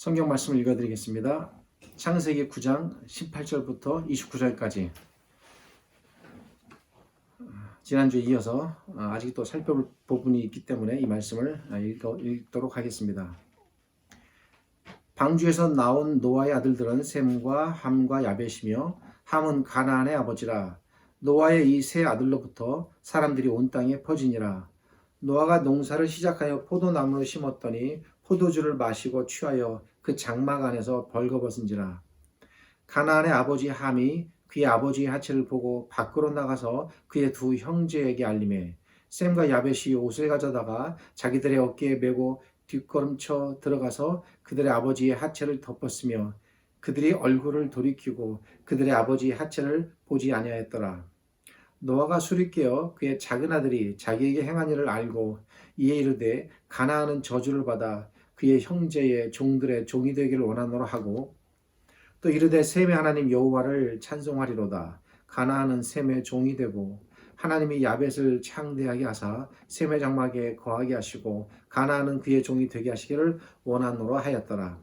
성경 말씀을 읽어드리겠습니다. 창세기 9장 18절부터 29절까지 지난주에 이어서 아직 또 살펴볼 부분이 있기 때문에 이 말씀을 읽어, 읽도록 하겠습니다. 방주에서 나온 노아의 아들들은 셈과 함과 야벳이며 함은 가나안의 아버지라 노아의 이 세 아들로부터 사람들이 온 땅에 퍼지니라 노아가 농사를 시작하여 포도나무를 심었더니 포도주를 마시고 취하여 그 장막 안에서 벌거벗은지라 가나안의 아버지 함이 그의 아버지의 하체를 보고 밖으로 나가서 그의 두 형제에게 알림해 셈과 야벳이 옷을 가져다가 자기들의 어깨에 메고 뒷걸음쳐 들어가서 그들의 아버지의 하체를 덮었으며 그들이 얼굴을 돌이키고 그들의 아버지의 하체를 보지 아니하였더라. 노아가 술이 깨어 그의 작은 아들이 자기에게 행한 일을 알고 이에 이르되 가나안은 저주를 받아 그의 형제의 종들의 종이 되기를 원하노라 하고 또 이르되 셈의 하나님 여호와를 찬송하리로다. 가나안은 셈의 종이 되고 하나님이 야벳을 창대하게 하사 셈의 장막에 거하게 하시고 가나안은 그의 종이 되게 하시기를 원하노라 하였더라.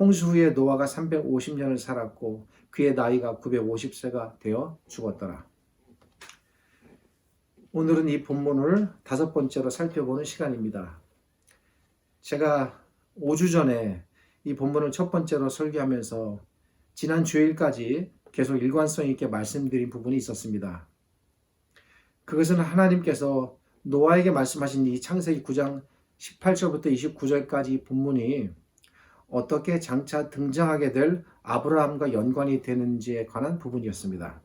홍수 후에 노아가 350년을 살았고 그의 나이가 950세가 되어 죽었더라. 오늘은 이 본문을 다섯 번째로 살펴보는 시간입니다. 제가 5주 전에 이 본문을 첫 번째로 설교하면서 지난 주일까지 계속 일관성 있게 말씀드린 부분이 있었습니다. 그것은 하나님께서 노아에게 말씀하신 이 창세기 9장 18절부터 29절까지 본문이 어떻게 장차 등장하게 될 아브라함과 연관이 되는지에 관한 부분이었습니다.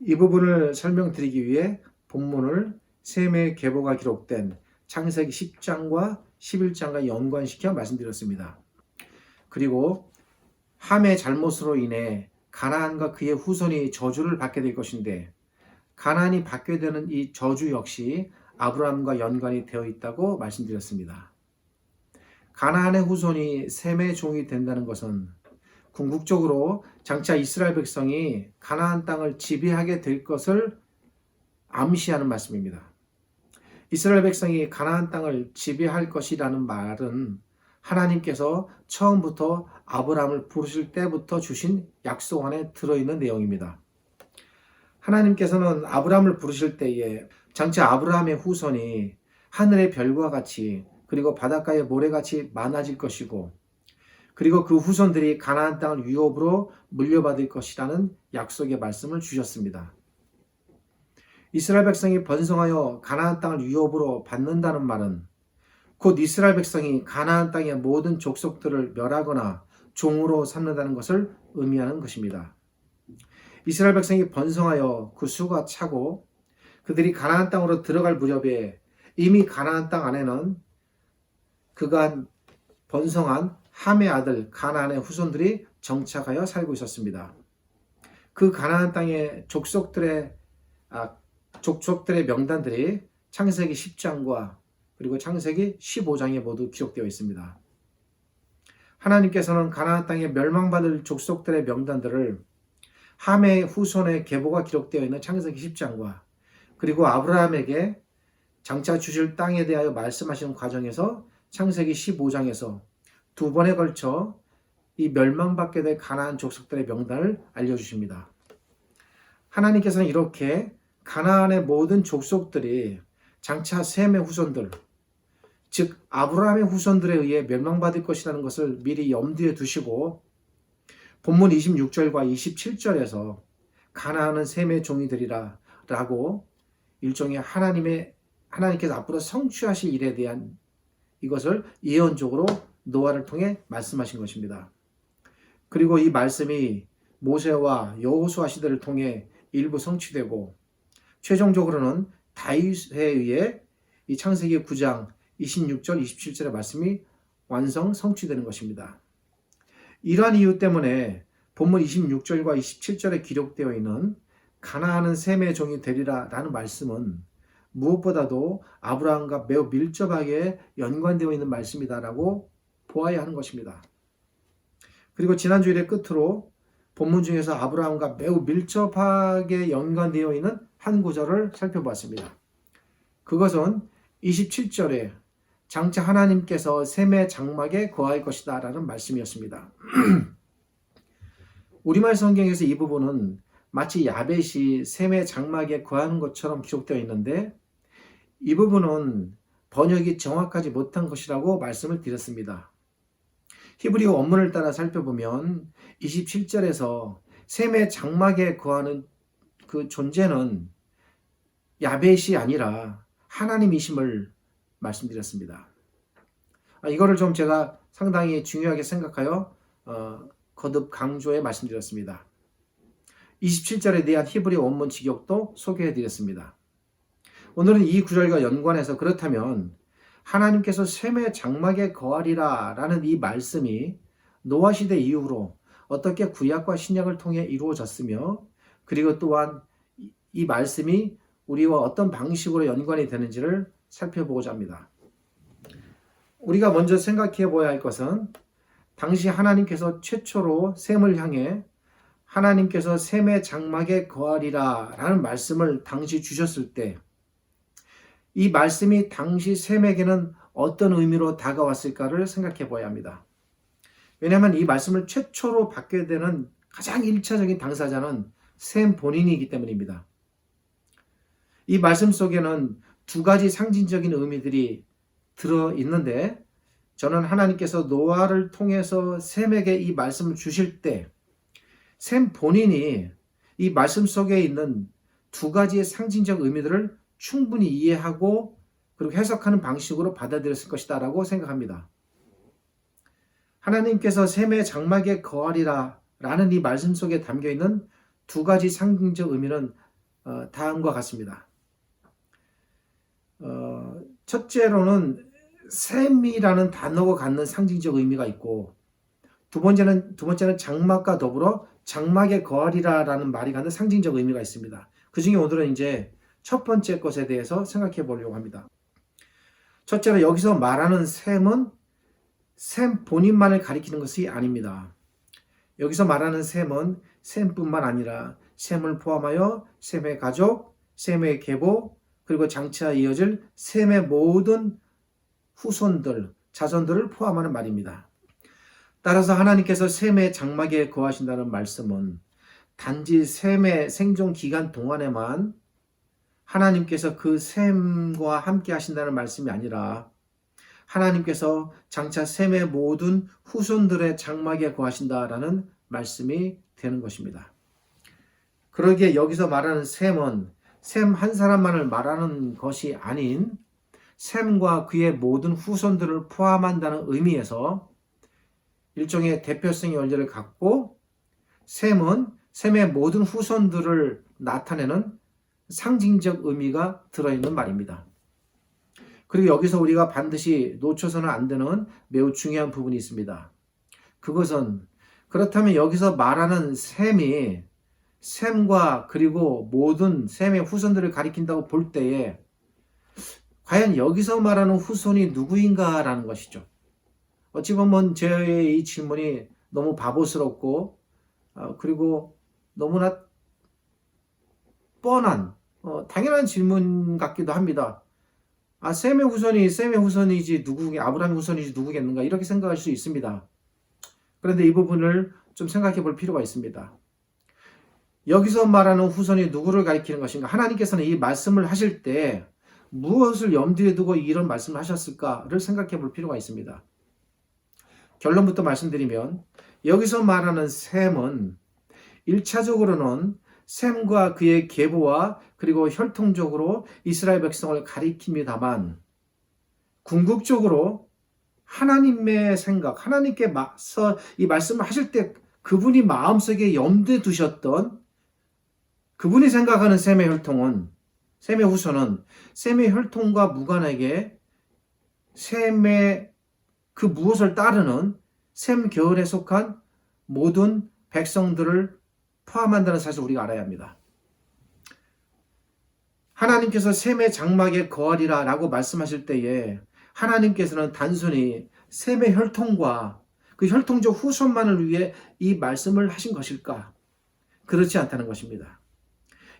이 부분을 설명드리기 위해 본문을 셈의 계보가 기록된 창세기 10장과 11장과 연관시켜 말씀드렸습니다. 그리고 함의 잘못으로 인해 가나안과 그의 후손이 저주를 받게 될 것인데 가나안이 받게 되는 이 저주 역시 아브라함과 연관이 되어 있다고 말씀드렸습니다. 가나안의 후손이 셈의 종이 된다는 것은 궁극적으로 장차 이스라엘 백성이 가나안 땅을 지배하게 될 것을 암시하는 말씀입니다. 이스라엘 백성이 가나안 땅을 지배할 것이라는 말은 하나님께서 처음부터 아브라함을 부르실 때부터 주신 약속 안에 들어있는 내용입니다. 하나님께서는 아브라함을 부르실 때에 장차 아브라함의 후손이 하늘의 별과 같이 그리고 바닷가의 모래같이 많아질 것이고 그리고 그 후손들이 가나안 땅을 유업으로 물려받을 것이라는 약속의 말씀을 주셨습니다. 이스라엘 백성이 번성하여 가나안 땅을 유업으로 받는다는 말은 곧 이스라엘 백성이 가나안 땅의 모든 족속들을 멸하거나 종으로 삼는다는 것을 의미하는 것입니다. 이스라엘 백성이 번성하여 그 수가 차고 그들이 가나안 땅으로 들어갈 무렵에 이미 가나안 땅 안에는 그간 번성한 함의 아들 가나안의 후손들이 정착하여 살고 있었습니다. 그 가나안 땅의 족속들의 아, 족속들의 명단들이 창세기 10장과 그리고 창세기 15장에 모두 기록되어 있습니다. 하나님께서는 가나안 땅에 멸망받을 족속들의 명단들을 함의 후손의 계보가 기록되어 있는 창세기 10장과 그리고 아브라함에게 장차 주실 땅에 대하여 말씀하시는 과정에서 창세기 15장에서 두 번에 걸쳐 이 멸망받게 될 가나안 족속들의 명단을 알려주십니다. 하나님께서는 이렇게 가나안의 모든 족속들이 장차 셈의 후손들, 즉 아브라함의 후손들에 의해 멸망받을 것이라는 것을 미리 염두에 두시고 본문 26절과 27절에서 가나안은 셈의 종이들이라 라고 일종의 하나님의 하나님께서 앞으로 성취하실 일에 대한 이것을 예언적으로 노아를 통해 말씀하신 것입니다. 그리고 이 말씀이 모세와 여호수아 시대를 통해 일부 성취되고 최종적으로는 다윗에 의해 이 창세기 9장 26절 27절의 말씀이 완성 성취되는 것입니다. 이러한 이유 때문에 본문 26절과 27절에 기록되어 있는 가나안은 셈의 종이 되리라라는 말씀은 무엇보다도 아브라함과 매우 밀접하게 연관되어 있는 말씀이다라고 보아야 하는 것입니다. 그리고 지난주일의 끝으로 본문 중에서 아브라함과 매우 밀접하게 연관되어 있는 한 구절을 살펴봤습니다. 그것은 27절에 장차 하나님께서 셈의 장막에 거할 것이다 라는 말씀이었습니다. 우리말 성경에서 이 부분은 마치 야벳이 셈의 장막에 거하는 것처럼 기록되어 있는데 이 부분은 번역이 정확하지 못한 것이라고 말씀을 드렸습니다. 히브리어 원문을 따라 살펴보면 27절에서 셈의 장막에 거하는 그 존재는 야벳이 아니라 하나님이심을 말씀드렸습니다. 아, 이거를 좀 제가 상당히 중요하게 생각하여 어, 거듭 강조해 말씀드렸습니다. 27절에 대한 히브리 원문 직역도 소개해 드렸습니다. 오늘은 이 구절과 연관해서 그렇다면 하나님께서 셈의 장막에 거하리라 라는 이 말씀이 노아 시대 이후로 어떻게 구약과 신약을 통해 이루어졌으며 그리고 또한 이 말씀이 우리와 어떤 방식으로 연관이 되는지를 살펴보고자 합니다. 우리가 먼저 생각해 보아야 할 것은 당시 하나님께서 최초로 셈을 향해 하나님께서 셈의 장막에 거하리라 라는 말씀을 당시 주셨을 때 이 말씀이 당시 셈에게는 어떤 의미로 다가왔을까를 생각해 보아야 합니다. 왜냐하면 이 말씀을 최초로 받게 되는 가장 1차적인 당사자는 셈 본인이기 때문입니다. 이 말씀 속에는 두 가지 상징적인 의미들이 들어 있는데 저는 하나님께서 노아를 통해서 셈에게 이 말씀을 주실 때셈 본인이 이 말씀 속에 있는 두 가지의 상징적 의미들을 충분히 이해하고 그리고 해석하는 방식으로 받아들였을 것이다라고 생각합니다. 하나님께서 셈의 장막에 거하리라 라는 이 말씀 속에 담겨 있는 두 가지 상징적 의미는 어, 다음과 같습니다. 어, 첫째로는 셈이라는 단어가 갖는 상징적 의미가 있고 두 번째는 두 번째는 장막과 더불어 장막에 거하리라라는 말이 갖는 상징적 의미가 있습니다. 그 중에 오늘은 이제 첫 번째 것에 대해서 생각해 보려고 합니다. 첫째로 여기서 말하는 셈은 셈 본인만을 가리키는 것이 아닙니다. 여기서 말하는 셈은 셈뿐만 아니라 셈을 포함하여 셈의 가족, 셈의 계보, 그리고 장차 이어질 셈의 모든 후손들, 자손들을 포함하는 말입니다. 따라서 하나님께서 셈의 장막에 거하신다는 말씀은 단지 셈의 생존 기간 동안에만 하나님께서 그 셈과 함께 하신다는 말씀이 아니라 하나님께서 장차 셈의 모든 후손들의 장막에 거하신다라는 말씀이 되는 것입니다. 그러기에 여기서 말하는 셈은 셈한 사람만을 말하는 것이 아닌 셈과 그의 모든 후손들을 포함한다는 의미에서 일종의 대표성의 원리를 갖고 셈은 셈의 모든 후손들을 나타내는 상징적 의미가 들어있는 말입니다. 그리고 여기서 우리가 반드시 놓쳐서는 안 되는 매우 중요한 부분이 있습니다. 그것은 그렇다면 여기서 말하는 셈이 셈과 그리고 모든 셈의 후손들을 가리킨다고 볼 때에 과연 여기서 말하는 후손이 누구인가라는 것이죠. 어찌 보면 저의 이 질문이 너무 바보스럽고 어, 그리고 너무나 뻔한 어, 당연한 질문 같기도 합니다. 아 셈의 후손이 셈의 후손이지 누구 아브라함의 후손이지 누구겠는가 이렇게 생각할 수 있습니다. 그런데 이 부분을 좀 생각해 볼 필요가 있습니다. 여기서 말하는 후손이 누구를 가리키는 것인가? 하나님께서는 이 말씀을 하실 때 무엇을 염두에 두고 이런 말씀을 하셨을까를 생각해 볼 필요가 있습니다. 결론부터 말씀드리면 여기서 말하는 셈은 1차적으로는 셈과 그의 계보와 그리고 혈통적으로 이스라엘 백성을 가리킵니다만 궁극적으로 하나님의 생각, 하나님께 맞서 이 말씀을 하실 때 그분이 마음속에 염두에 두셨던 그분이 생각하는 셈의 혈통은 셈의 후손은 셈의 혈통과 무관하게 셈의 그 무엇을 따르는 셈 계열에 속한 모든 백성들을 포함한다는 사실을 우리가 알아야 합니다. 하나님께서 셈의 장막에 거하리라 라고 말씀하실 때에 하나님께서는 단순히 셈의 혈통과 그 혈통적 후손만을 위해 이 말씀을 하신 것일까? 그렇지 않다는 것입니다.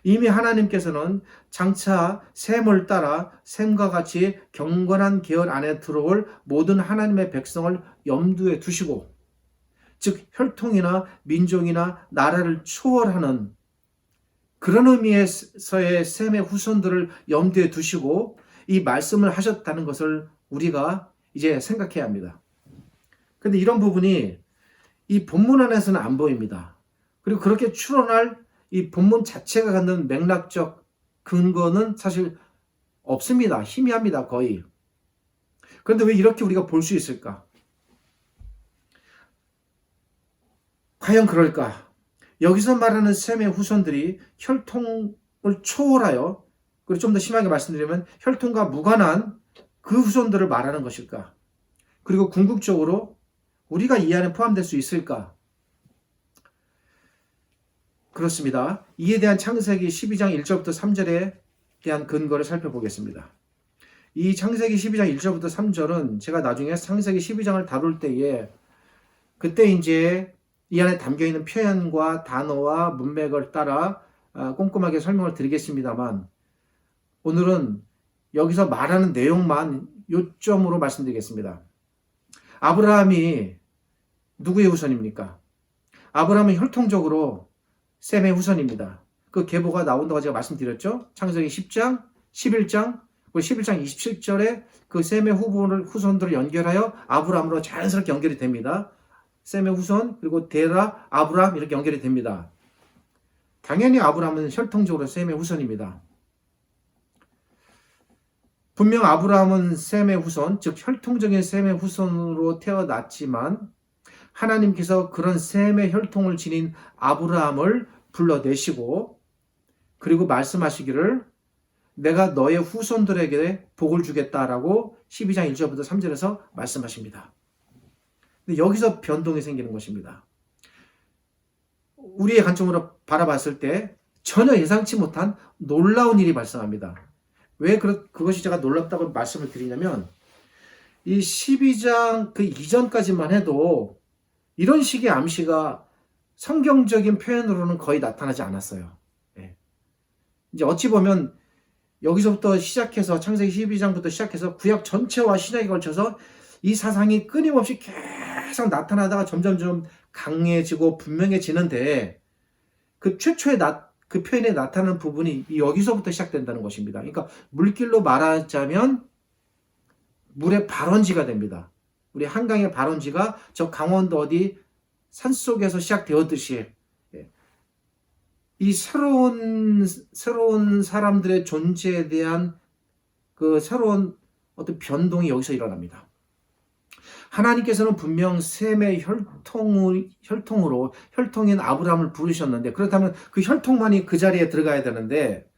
이미 하나님께서는 장차 셈을 따라 셈과 같이 경건한 계열 안에 들어올 모든 하나님의 백성을 염두에 두시고 즉 혈통이나 민족이나 나라를 초월하는 그런 의미에서의 셈의 후손들을 염두에 두시고 이 말씀을 하셨다는 것을 우리가 이제 생각해야 합니다. 근데 이런 부분이 이 본문 안에서는 안 보입니다. 그리고 그렇게 추론할 이 본문 자체가 갖는 맥락적 근거는 사실 없습니다. 희미합니다. 거의. 그런데 왜 이렇게 우리가 볼 수 있을까? 과연 그럴까? 여기서 말하는 셈의 후손들이 혈통을 초월하여 그리고 좀 더 심하게 말씀드리면 혈통과 무관한 그 후손들을 말하는 것일까? 그리고 궁극적으로 우리가 이 안에 포함될 수 있을까? 그렇습니다. 이에 대한 창세기 12장 1절부터 3절에 대한 근거를 살펴보겠습니다. 이 창세기 12장 1절부터 3절은 제가 나중에 창세기 12장을 다룰 때에 그때 이제 이 안에 담겨 있는 표현과 단어와 문맥을 따라 아, 꼼꼼하게 설명을 드리겠습니다만 오늘은 여기서 말하는 내용만 요점으로 말씀드리겠습니다. 아브라함이 누구의 후손입니까? 아브라함은 혈통적으로 셈의 후손입니다. 그 계보가 나온다고 제가 말씀드렸죠? 창세기 10장, 11장, 11장 27절에 그 셈의 후손들을 연결하여 아브라함으로 자연스럽게 연결이 됩니다. 셈의 후손, 그리고 데라, 아브라함 이렇게 연결이 됩니다. 당연히 아브라함은 혈통적으로 셈의 후손입니다. 분명 아브라함은 셈의 후손, 즉 혈통적인 셈의 후손으로 태어났지만 하나님께서 그런 셈의 혈통을 지닌 아브라함을 불러내시고 그리고 말씀하시기를 내가 너의 후손들에게 복을 주겠다라고 12장 1절부터 3절에서 말씀하십니다. 근데 여기서 변동이 생기는 것입니다. 우리의 관점으로 바라봤을 때 전혀 예상치 못한 놀라운 일이 발생합니다. 왜 그, 그것이 제가 놀랍다고 말씀을 드리냐면 이 12장 그 이전까지만 해도 이런 식의 암시가 성경적인 표현으로는 거의 나타나지 않았어요. 예. 이제 어찌 보면 여기서부터 시작해서 창세기 12장부터 시작해서 구약 전체와 신약에 걸쳐서 이 사상이 끊임없이 계속 나타나다가 점점점 강해지고 분명해지는데 그 최초의 나, 그 표현에 나타나는 부분이 여기서부터 시작된다는 것입니다. 그러니까 물길로 말하자면 물의 발원지가 됩니다. 우리 한강의 발원지가 저 강원도 어디 산속에서 시작되었듯이 예. 이 새로운 새로운 사람들의 존재에 대한 그 새로운 어떤 변동이 여기서 일어납니다. 하나님께서는 분명 셈의 혈통을, 혈통으로 혈통인 아브라함을 부르셨는데 그렇다면 그 혈통만이 그 자리에 들어가야 되는데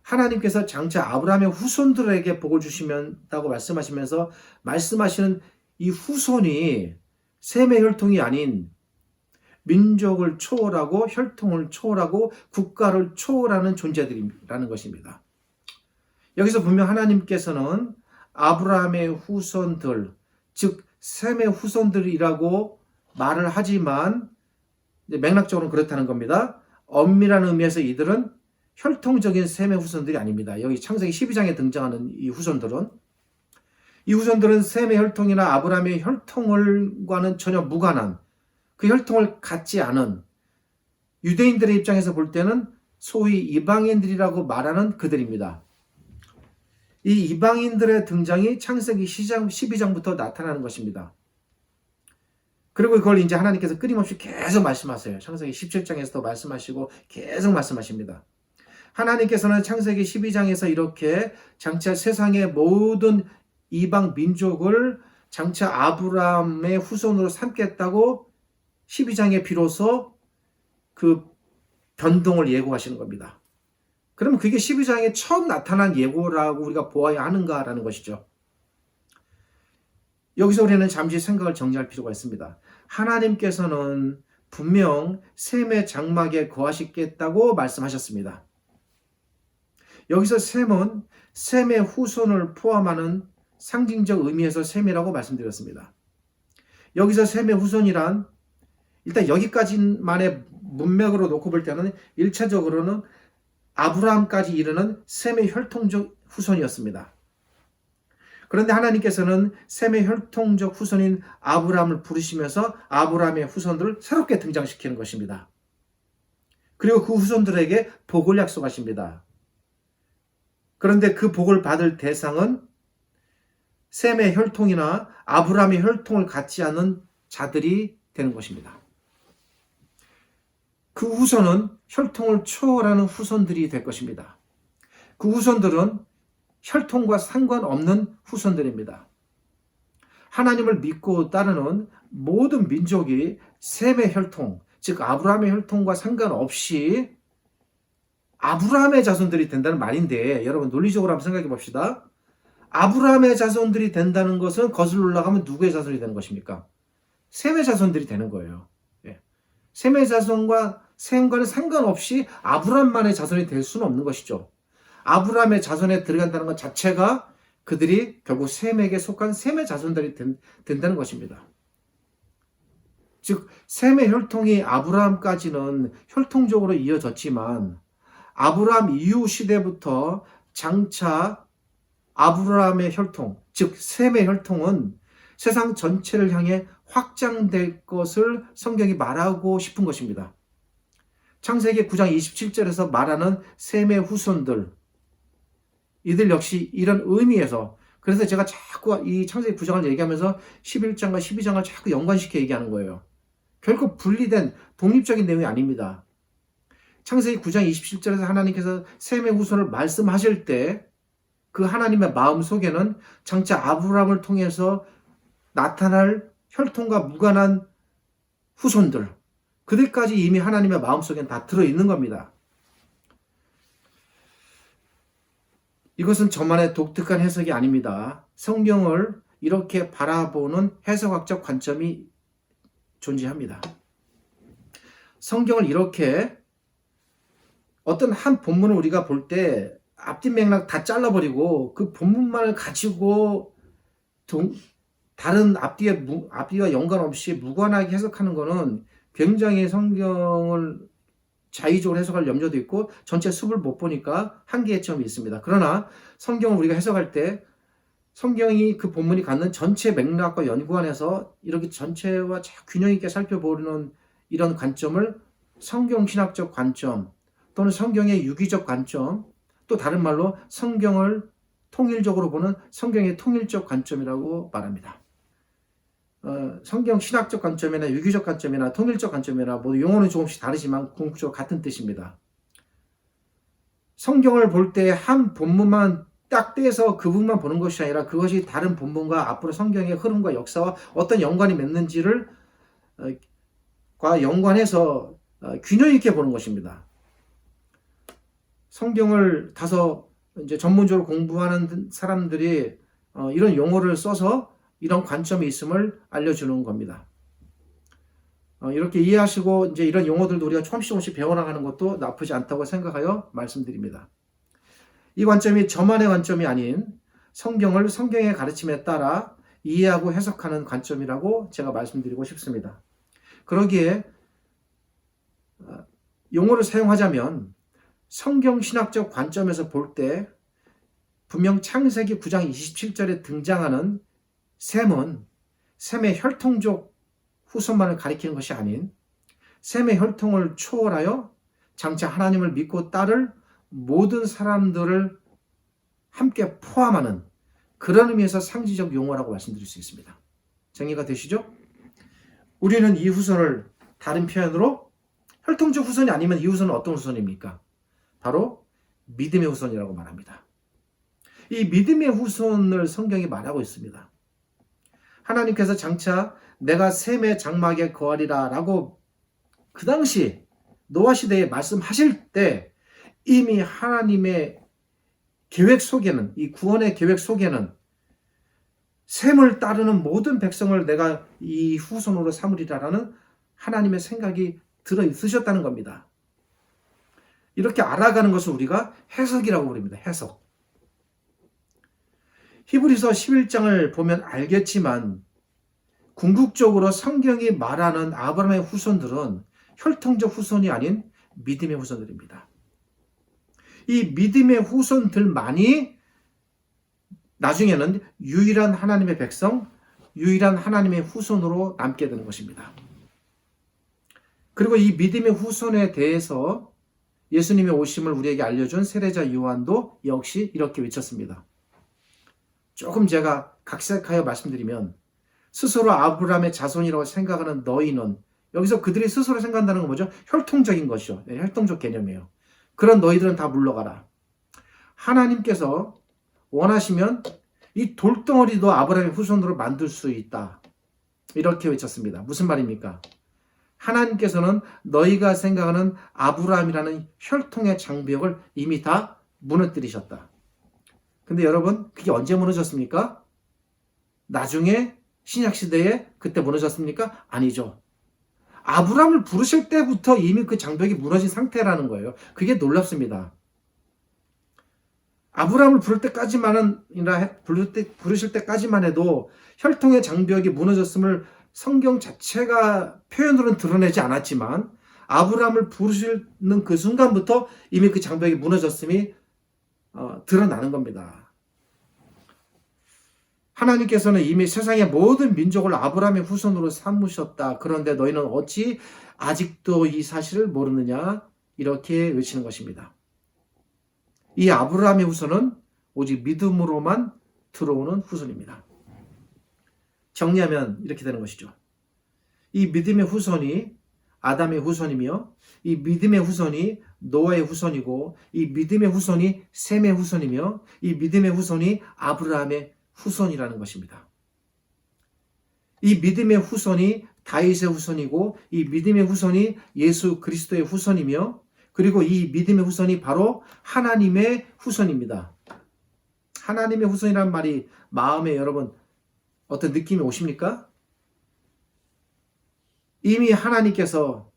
하나님께서 장차 아브라함의 후손들에게 복을 주시면다고 말씀하시면서 말씀하시는 이 후손이 셈의 혈통이 아닌 민족을 초월하고 혈통을 초월하고 국가를 초월하는 존재들이라는 것입니다. 여기서 분명 하나님께서는 아브라함의 후손들, 즉 셈의 후손들이라고 말을 하지만 맥락적으로는 그렇다는 겁니다. 엄밀한 의미에서 이들은 혈통적인 셈의 후손들이 아닙니다. 여기 창세기 12장에 등장하는 이 후손들은 이 후손들은 셈의 혈통이나 아브라함의 혈통을과는 전혀 무관한 그 혈통을 갖지 않은 유대인들의 입장에서 볼 때는 소위 이방인들이라고 말하는 그들입니다. 이 이방인들의 등장이 창세기 12장부터 나타나는 것입니다. 그리고 그걸 이제 하나님께서 끊임없이 계속 말씀하세요. 창세기 17장에서도 말씀하시고 계속 말씀하십니다. 하나님께서는 창세기 12장에서 이렇게 장차 세상의 모든 이방 민족을 장차 아브라함의 후손으로 삼겠다고 12장에 비로소 그 변동을 예고하시는 겁니다. 그러면 그게 12장에 처음 나타난 예고라고 우리가 보아야 하는가라는 것이죠. 여기서 우리는 잠시 생각을 정리할 필요가 있습니다. 하나님께서는 분명 셈의 장막에 거하시겠다고 말씀하셨습니다. 여기서 셈은 셈의 후손을 포함하는 상징적 의미에서 셈이라고 말씀드렸습니다. 여기서 셈의 후손이란 일단 여기까지만의 문맥으로 놓고 볼 때는 1차적으로는 아브라함까지 이르는 셈의 혈통적 후손이었습니다. 그런데 하나님께서는 셈의 혈통적 후손인 아브라함을 부르시면서 아브라함의 후손들을 새롭게 등장시키는 것입니다. 그리고 그 후손들에게 복을 약속하십니다. 그런데 그 복을 받을 대상은 셈의 혈통이나 아브라함의 혈통을 갖지 않는 자들이 되는 것입니다. 그 후손은 혈통을 초월하는 후손들이 될 것입니다. 그 후손들은 혈통과 상관없는 후손들입니다. 하나님을 믿고 따르는 모든 민족이 셈의 혈통, 즉 아브라함의 혈통과 상관없이 아브라함의 자손들이 된다는 말인데 여러분 논리적으로 한번 생각해 봅시다. 아브라함의 자손들이 된다는 것은 거슬러 올라가면 누구의 자손이 되는 것입니까? 셈의 자손들이 되는 거예요. 예. 셈의 자손과 셈과는 상관없이 아브라함만의 자손이 될 수는 없는 것이죠. 아브라함의 자손에 들어간다는 것 자체가 그들이 결국 셈에게 속한 셈의 자손들이 된, 된다는 것입니다. 즉 셈의 혈통이 아브라함까지는 혈통적으로 이어졌지만 아브라함 이후 시대부터 장차 아브라함의 혈통, 즉 셈의 혈통은 세상 전체를 향해 확장될 것을 성경이 말하고 싶은 것입니다. 창세기 9장 27절에서 말하는 셈의 후손들, 이들 역시 이런 의미에서 그래서 제가 자꾸 이 창세기 9장을 얘기하면서 11장과 12장을 자꾸 연관시켜 얘기하는 거예요. 결코 분리된 독립적인 내용이 아닙니다. 창세기 9장 27절에서 하나님께서 셈의 후손을 말씀하실 때 그 하나님의 마음 속에는 장차 아브라함을 통해서 나타날 혈통과 무관한 후손들, 그들까지 이미 하나님의 마음 속엔 다 들어있는 겁니다. 이것은 저만의 독특한 해석이 아닙니다. 성경을 이렇게 바라보는 해석학적 관점이 존재합니다. 성경을 이렇게 어떤 한 본문을 우리가 볼 때 앞뒤 맥락 다 잘라버리고 그 본문만을 가지고 동, 다른 앞뒤에 앞뒤와 연관 없이 무관하게 해석하는 것은 굉장히 성경을 자의적으로 해석할 염려도 있고 전체 숲을 못 보니까 한계의 점이 있습니다. 그러나 성경을 우리가 해석할 때 성경이 그 본문이 갖는 전체 맥락과 연관해서 이렇게 전체와 균형 있게 살펴보는 이런 관점을 성경 신학적 관점 또는 성경의 유기적 관점 또 다른 말로 성경을 통일적으로 보는 성경의 통일적 관점이라고 말합니다. 어, 성경 신학적 관점이나 유기적 관점이나 통일적 관점이나 뭐 용어는 조금씩 다르지만 궁극적으로 같은 뜻입니다. 성경을 볼 때 한 본문만 딱 떼서 그 부분만 보는 것이 아니라 그것이 다른 본문과 앞으로 성경의 흐름과 역사와 어떤 연관이 맺는지를 어, 과 연관해서 어, 균형 있게 보는 것입니다. 성경을 다소 이제 전문적으로 공부하는 사람들이 어, 이런 용어를 써서 이런 관점이 있음을 알려주는 겁니다. 어, 이렇게 이해하시고 이제 이런 용어들도 우리가 조금씩 조금씩 배워나가는 것도 나쁘지 않다고 생각하여 말씀드립니다. 이 관점이 저만의 관점이 아닌 성경을 성경의 가르침에 따라 이해하고 해석하는 관점이라고 제가 말씀드리고 싶습니다. 그러기에 어, 용어를 사용하자면 성경 신학적 관점에서 볼 때 분명 창세기 9장 27절에 등장하는 셈은 셈의 혈통적 후손만을 가리키는 것이 아닌 셈의 혈통을 초월하여 장차 하나님을 믿고 따를 모든 사람들을 함께 포함하는 그런 의미에서 상징적 용어라고 말씀드릴 수 있습니다. 정리가 되시죠? 우리는 이 후손을 다른 표현으로 혈통적 후손이 아니면 이 후손은 어떤 후손입니까? 바로 믿음의 후손이라고 말합니다. 이 믿음의 후손을 성경이 말하고 있습니다. 하나님께서 장차 내가 셈의 장막에 거하리라 라고 그 당시 노아 시대에 말씀하실 때 이미 하나님의 계획 속에는 이 구원의 계획 속에는 셈을 따르는 모든 백성을 내가 이 후손으로 삼으리라라는 하나님의 생각이 들어 있으셨다는 겁니다. 이렇게 알아가는 것을 우리가 해석이라고 부릅니다. 해석. 히브리서 11장을 보면 알겠지만 궁극적으로 성경이 말하는 아브라함의 후손들은 혈통적 후손이 아닌 믿음의 후손들입니다. 이 믿음의 후손들만이 나중에는 유일한 하나님의 백성, 유일한 하나님의 후손으로 남게 되는 것입니다. 그리고 이 믿음의 후손에 대해서 예수님의 오심을 우리에게 알려준 세례자 요한도 역시 이렇게 외쳤습니다. 조금 제가 각색하여 말씀드리면 스스로 아브라함의 자손이라고 생각하는 너희는 여기서 그들이 스스로 생각한다는 건 뭐죠? 혈통적인 것이죠. 네, 혈통적 개념이에요. 그런 너희들은 다 물러가라. 하나님께서 원하시면 이 돌덩어리도 아브라함의 후손으로 만들 수 있다. 이렇게 외쳤습니다. 무슨 말입니까? 하나님께서는 너희가 생각하는 아브라함이라는 혈통의 장벽을 이미 다 무너뜨리셨다. 근데 여러분, 그게 언제 무너졌습니까? 나중에 신약 시대에 그때 무너졌습니까? 아니죠. 아브라함을 부르실 때부터 이미 그 장벽이 무너진 상태라는 거예요. 그게 놀랍습니다. 아브라함을 부를 때까지만은 부를 때 부르실 때까지만 해도 혈통의 장벽이 무너졌음을 성경 자체가 표현으로는 드러내지 않았지만 아브라함을 부르시는 그 순간부터 이미 그 장벽이 무너졌음이 어, 드러나는 겁니다. 하나님께서는 이미 세상의 모든 민족을 아브라함의 후손으로 삼으셨다. 그런데 너희는 어찌 아직도 이 사실을 모르느냐? 이렇게 외치는 것입니다. 이 아브라함의 후손은 오직 믿음으로만 들어오는 후손입니다. 정리하면 이렇게 되는 것이죠. 이 믿음의 후손이 아담의 후손이며 이 믿음의 후손이 노아의 후손이고 이 믿음의 후손이 셈의 후손이며 이 믿음의 후손이 아브라함의 후손이라는 것입니다. 이 믿음의 후손이 다윗의 후손이고 이 믿음의 후손이 예수 그리스도의 후손이며 그리고 이 믿음의 후손이 바로 하나님의 후손입니다. 하나님의 후손이란 말이 마음에 여러분 어떤 느낌이 오십니까? 이미 하나님께서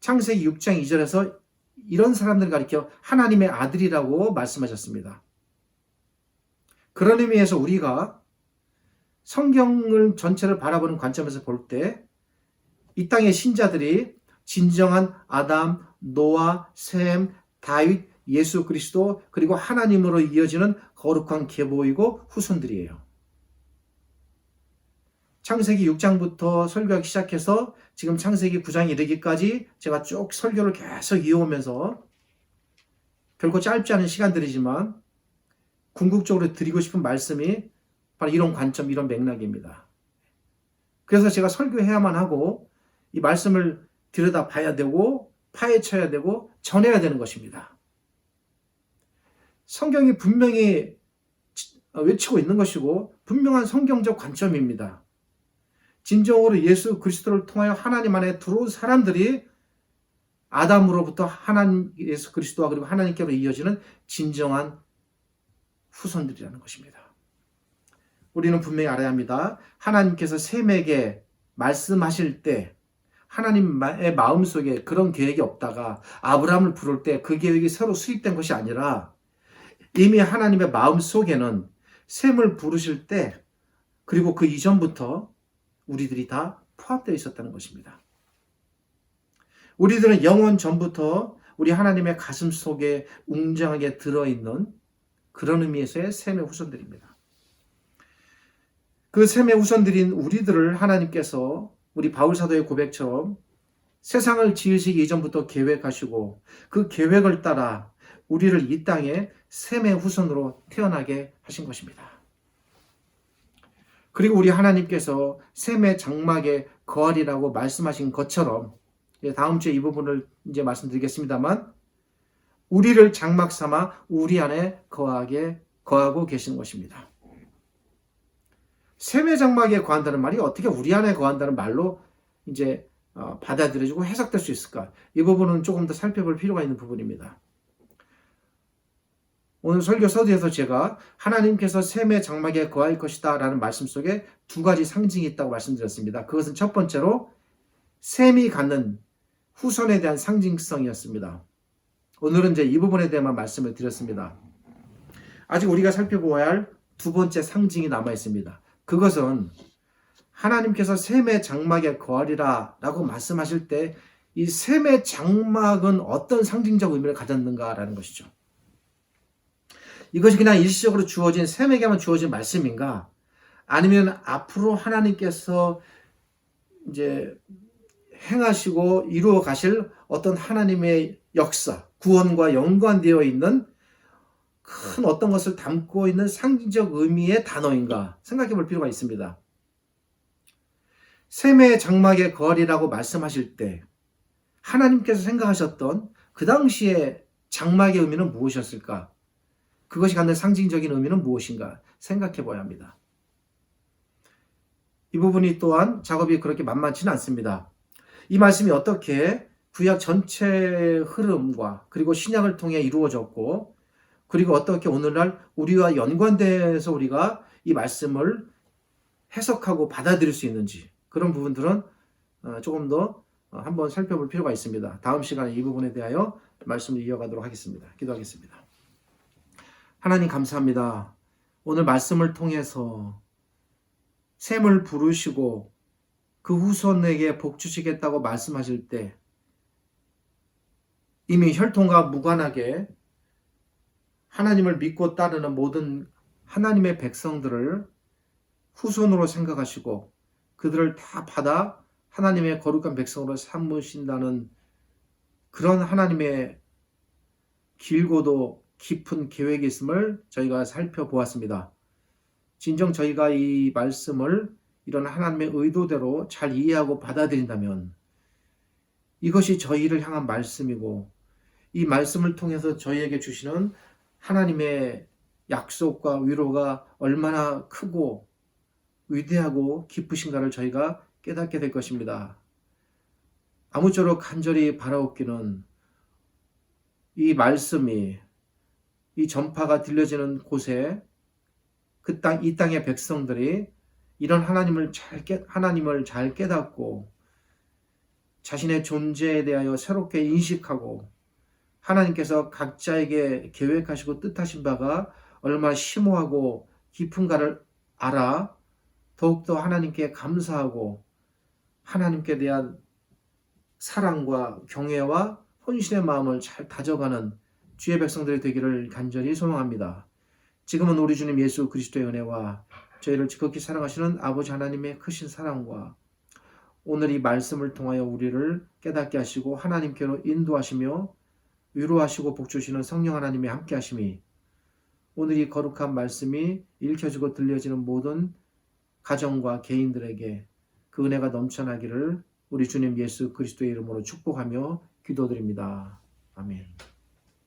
창세기 6장 2절에서 이런 사람들 가리켜 하나님의 아들이라고 말씀하셨습니다. 그런 의미에서 우리가 성경을 전체를 바라보는 관점에서 볼 때 이 땅의 신자들이 진정한 아담, 노아, 셈, 다윗, 예수 그리스도 그리고 하나님으로 이어지는 거룩한 계보이고 후손들이에요. 창세기 6장부터 설교하기 시작해서 지금 창세기 9장 이르기까지 제가 쭉 설교를 계속 이어오면서 결코 짧지 않은 시간들이지만 궁극적으로 드리고 싶은 말씀이 바로 이런 관점, 이런 맥락입니다. 그래서 제가 설교해야만 하고 이 말씀을 들여다 봐야 되고 파헤쳐야 되고 전해야 되는 것입니다. 성경이 분명히 외치고 있는 것이고 분명한 성경적 관점입니다. 진정으로 예수 그리스도를 통하여 하나님 안에 들어온 사람들이 아담으로부터 하나님 예수 그리스도와 그리고 하나님께로 이어지는 진정한 후손들이라는 것입니다. 우리는 분명히 알아야 합니다. 하나님께서 셈에게 말씀하실 때 하나님의 마음속에 그런 계획이 없다가 아브라함을 부를 때 그 계획이 새로 수립된 것이 아니라 이미 하나님의 마음속에는 셈을 부르실 때 그리고 그 이전부터 우리들이 다 포함되어 있었다는 것입니다. 우리들은 영원 전부터 우리 하나님의 가슴 속에 웅장하게 들어있는 그런 의미에서의 셈의 후손들입니다. 그 셈의 후손들인 우리들을 하나님께서 우리 바울 사도의 고백처럼 세상을 지으시기 이전부터 계획하시고 그 계획을 따라 우리를 이 땅에 셈의 후손으로 태어나게 하신 것입니다. 그리고 우리 하나님께서 셈의 장막에 거하리라고 말씀하신 것처럼 다음 주에 이 부분을 이제 말씀드리겠습니다만 우리를 장막 삼아 우리 안에 거하게 거하고 계시는 것입니다. 셈의 장막에 거한다는 말이 어떻게 우리 안에 거한다는 말로 이제 어, 받아들여지고 해석될 수 있을까? 이 부분은 조금 더 살펴볼 필요가 있는 부분입니다. 오늘 설교 서두에서 제가 하나님께서 셈의 장막에 거할 것이다 라는 말씀 속에 두 가지 상징이 있다고 말씀드렸습니다. 그것은 첫 번째로 셈이 갖는 후손에 대한 상징성이었습니다. 오늘은 이제 이 부분에 대해만 말씀을 드렸습니다. 아직 우리가 살펴보아야 할 두 번째 상징이 남아 있습니다. 그것은 하나님께서 셈의 장막에 거하리라 라고 말씀하실 때이 셈의 장막은 어떤 상징적 의미를 가졌는가라는 것이죠. 이것이 그냥 일시적으로 주어진 셈에게만 주어진 말씀인가? 아니면 앞으로 하나님께서 이제 행하시고 이루어 가실 어떤 하나님의 역사, 구원과 연관되어 있는 큰 어떤 것을 담고 있는 상징적 의미의 단어인가 생각해 볼 필요가 있습니다. 셈의 장막의 거리라고 말씀하실 때 하나님께서 생각하셨던 그 당시에 장막의 의미는 무엇이었을까? 그것이 갖는 상징적인 의미는 무엇인가 생각해 봐야 합니다. 이 부분이 또한 작업이 그렇게 만만치는 않습니다. 이 말씀이 어떻게 구약 전체 흐름과 그리고 신약을 통해 이루어졌고 그리고 어떻게 오늘날 우리와 연관돼서 우리가 이 말씀을 해석하고 받아들일 수 있는지 그런 부분들은 어, 조금 더 어, 한번 살펴볼 필요가 있습니다. 다음 시간에 이 부분에 대하여 말씀을 이어가도록 하겠습니다. 기도하겠습니다. 하나님 감사합니다. 오늘 말씀을 통해서 샘을 부르시고 그 후손에게 복 주시겠다고 말씀하실 때 이미 혈통과 무관하게 하나님을 믿고 따르는 모든 하나님의 백성들을 후손으로 생각하시고 그들을 다 받아 하나님의 거룩한 백성으로 삼으신다는 그런 하나님의 길고도 깊은 계획이 있음을 저희가 살펴보았습니다. 진정 저희가 이 말씀을 이런 하나님의 의도대로 잘 이해하고 받아들인다면 이것이 저희를 향한 말씀이고 이 말씀을 통해서 저희에게 주시는 하나님의 약속과 위로가 얼마나 크고 위대하고 깊으신가를 저희가 깨닫게 될 것입니다. 아무쪼록 간절히 바라옵기는 이 말씀이 이 전파가 들려지는 곳에 그 땅, 이 땅의 백성들이 이런 하나님을 잘 깨, 하나님을 잘 깨닫고 자신의 존재에 대하여 새롭게 인식하고 하나님께서 각자에게 계획하시고 뜻하신 바가 얼마나 심오하고 깊은가를 알아 더욱더 하나님께 감사하고 하나님께 대한 사랑과 경외와 혼신의 마음을 잘 다져가는 주의 백성들이 되기를 간절히 소망합니다. 지금은 우리 주님 예수 그리스도의 은혜와 저희를 지극히 사랑하시는 아버지 하나님의 크신 사랑과 오늘 이 말씀을 통하여 우리를 깨닫게 하시고 하나님께로 인도하시며 위로하시고 복주시는 성령 하나님의 함께 하심이 오늘 이 거룩한 말씀이 읽혀지고 들려지는 모든 가정과 개인들에게 그 은혜가 넘쳐나기를 우리 주님 예수 그리스도의 이름으로 축복하며 기도드립니다. 아멘.